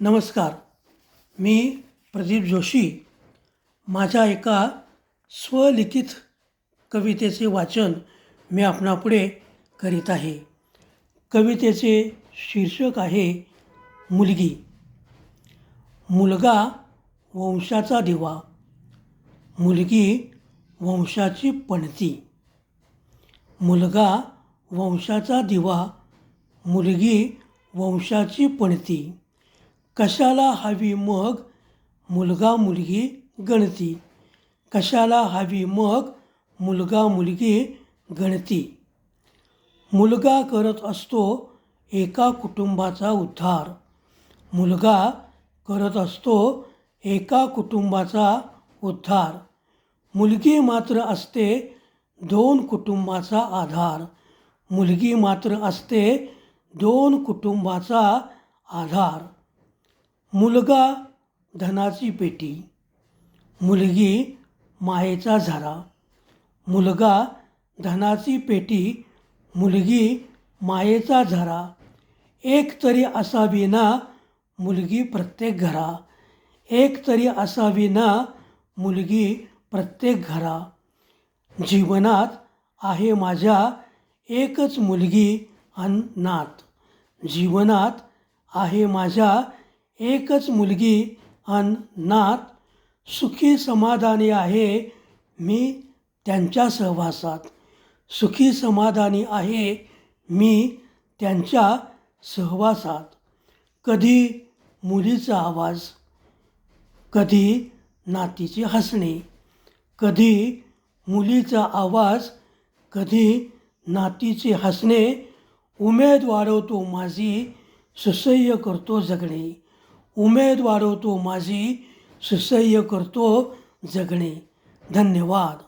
नमस्कार. मी प्रदीप जोशी. माझ्या एका स्वलिखित कवितेचे वाचन मी आपणापुढे करीत आहे. कवितेचे शीर्षक आहे मुलगी. मुलगा वंशाचा दिवा. मुलगी वंशाची पणती. मुलगा वंशाचा दिवा. मुलगी वंशाची पणती. कशाला हवी मग? मुलगा मुलगी गणती. कशाला हवी मग? मुलगा मुलगी गणती. मुलगा करत असतो एका कुटुंबाचा उद्धार. मुलगा करत असतो एका कुटुंबाचा उद्धार. मुलगी मात्र असते दोन कुटुंबाचा आधार. मुलगी मात्र असते दोन कुटुंबाचा आधार. मुलगा धनाची पेटी मुलगी मायेचा झरा मुलगा धनाची पेटी मुलगी मायेचा झरा. एक तरी असावी ना मुलगी प्रत्येक घरा. एक तरी असावी ना मुलगी प्रत्येक घरा. जीवनात आहे माझ्या एकच मुलगी अन नात. जीवनात आहे माझ्या एकच मुलगी अन नात सुखी समाधानी आहे मी त्यांच्या सहवासात. सुखी समाधानी आहे मी त्यांच्या सहवासात. कधी मुलीचा आवाज कधी नातीचे हसणे कधी मुलीचा आवाज कधी नातीचे हसणे उमेद वाढवतो माझी सुसह्य करतो जगणे. उमेद वाढवतो माझी सुसह्य करतो जगणे. धन्यवाद.